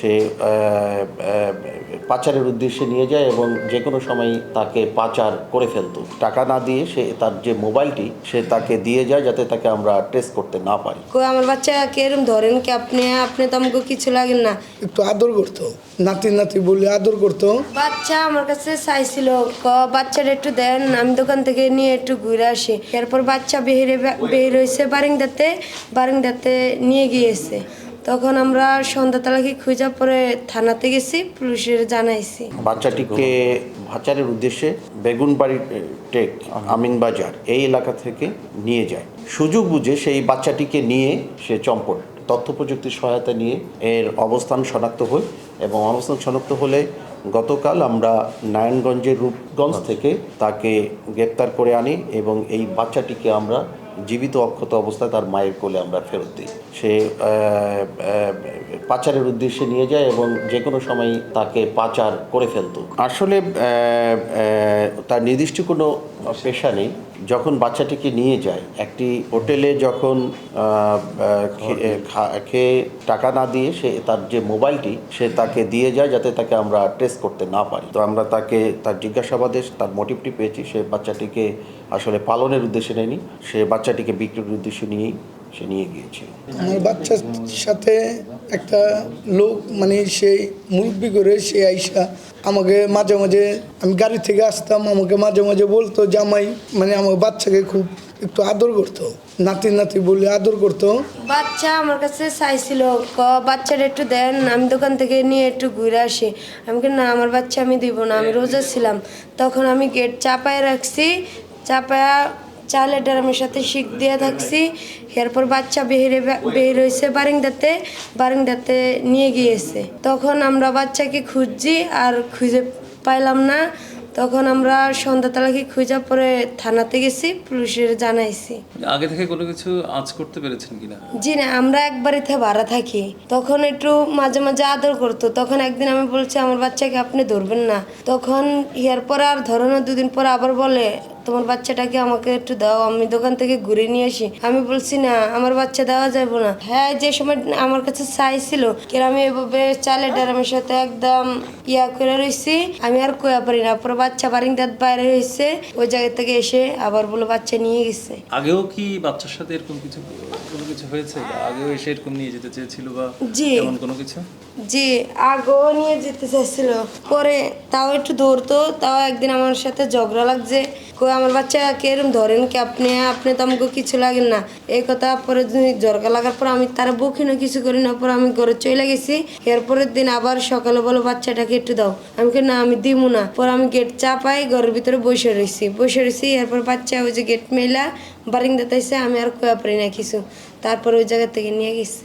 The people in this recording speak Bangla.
সে পাচারের উদ্দেশ্যে নিয়ে যায় এবং যে কোনো সময় তাকে পাচার করে ফেলতো। টাকা না দিয়ে সে তার যে মোবাইলটি সে তাকে দিয়ে যায় যাতে তাকে আমরা টেস্ট করতে না পারি। কই আমার বাচ্চা এরম ধরেন কি আপনি আপনি তো আমাকে কিছু লাগেন না। একটু আদর করতো। নাতি নাতি বলে আদর করতো। বাচ্চা আমার কাছে চাইছিল ক বাচ্চাটা একটু দেন আমি দোকান থেকে নিয়ে একটু ঘুরে আসি। এরপর বাচ্চা বেহিরে বের হয়েছে বারিন্দাতে বারিন্দাতে নিয়ে গিয়েছে। তখন আমরা সন্ধ্যা তালাকে খুঁজা পরে থানাতে গেছি পুলিশের জানাইছি। বাচ্চাটিকে পাচারের উদ্দেশ্যে বেগুনবাড়ি টেক আমিন বাজার এই এলাকা থেকে নিয়ে যায়। সুযোগ বুঝে সেই বাচ্চাটিকে নিয়ে সে চম্পট তথ্য প্রযুক্তির সহায়তা নিয়ে এর অবস্থান শনাক্ত হয় এবং অবস্থান শনাক্ত হলে গতকাল আমরা নারায়ণগঞ্জের রূপগঞ্জ থেকে তাকে গ্রেপ্তার করে আনি এবং এই বাচ্চাটিকে আমরা জীবিত অক্ষত অবস্থায় তার মায়ের কোলে আমরা ফেরত দিই। সে পাচারের উদ্দেশ্যে নিয়ে যায় এবং যে কোনো সময় তাকে পাচার করে ফেলত। আসলে তার নির্দিষ্ট কোনো পেশা নেই। যখন বাচ্চাটিকে নিয়ে যায় একটি হোটেলে যখন খেয়ে টাকা না দিয়ে সে তার যে মোবাইলটি সে তাকে দিয়ে যায় যাতে তাকে আমরা টেস্ট করতে না পারি। তো আমরা তাকে তার জিজ্ঞাসাবাদে তার মোটিভটি পেয়েছি সে বাচ্চাটিকে আসলে পালনের উদ্দেশ্যে নেয়নি সে বাচ্চাটিকে বিক্রির উদ্দেশ্য নিয়েই সে নিয়ে গিয়েছিল। আমার বাচ্চার সাথে একটা লোক মানে সেই মুরব্বি করে সে আইসা আমাকে মাঝে মাঝে আমি গাড়ি থেকে আসতাম, আমাকে মাঝে মাঝে বলতো, জামাই মানে আমার বাচ্চাকে খুব একটু আদর করতো। নাতি নাতি বলে আদর করতো। বাচ্চা আমার কাছে চাইছিল, ক, বাচ্চাটা একটু দেন, আমি দোকান থেকে নিয়ে একটু ঘুরে আসি। আমি না, আমার বাচ্চা আমি দিব না, আমি রোজা ছিলাম। তখন আমি গেট চাপায় রাখছি, চাপায়া চালে ড্রামের সাথে শিখ দিয়ে থাকছি। এরপর বাচ্চা বেহিরে বের হয়েছে বারিংদাতে বারিন্দাতে নিয়ে গিয়েছে। তখন আমরা বাচ্চাকে খুঁজছি আর খুঁজে পাইলাম না। তখন আমরা সন্ধ্যা তালাকে খুঁজা পরে থানাতে গেছি পুলিশের জানাইছি। আগে থেকে কোনো কিছু আজ করতে পেরেছেন কিনা? জি না আমরা এক বাড়িতে ভাড়া থাকি। তখন একটু মাঝে মাঝে আদর করতো। তখন একদিন আমি বলছি আমার বাচ্চাকে আপনি ধরবেন না। তখন ইয়ার পর আর ধরো না দুদিন পর আবার বলে তোমার বাচ্চাটাকে আমাকে একটু দাও আমি দোকান থেকে ঘুরে নিয়ে আসি। আমি বলছি না আমার বাচ্চা দেওয়া যাবে না। হ্যাঁ যে সময় আমার কাছে চাইছিল আমি এভাবে চালে ডারামের সাথে একদম ইয়া করে রইছি। আমি আর কয়া পারি না পরে বাচ্চা বারিন্দার বাইরে হয়েছে ওই জায়গা থেকে এসে আবার বলে বাচ্চা নিয়ে গেছে। আগেও কি বাচ্চার সাথে এরকম কিছু কোনো কিছু হয়েছে? আগেও এসে এরকম নিয়ে যেতে চেয়েছিল বা জি। এমন কোনো কিছু? জি আগেও নিয়ে যেতে চাইছিল পরে তাও একটু ধরতো তাও একদিন আমার সাথে ঝগড়া লাগছে। কই আমার বাচ্চাকে এরম ধরেন কি আপনি আপনি তো আমাকে কিছু লাগেন না। এই কথা পরে ঝগড়া লাগার পর আমি তারা বকি না কিছু করি না, পরে আমি ঘরে চলে গেছি। এরপরের দিন আবার সকালে বলো, বাচ্চাটাকে একটু দাও। আমি না, আমি দিব না। পরে আমি গেট চাপাই, ঘরের ভিতরে বসে রয়েছি বসে রয়েছি এরপর বাচ্চা ওই যে গেট মেলা বারিন্দাতে এসে আমি আর কয়া পারি না কিছু। তারপর ওই জায়গা থেকে নিয়ে গেছে।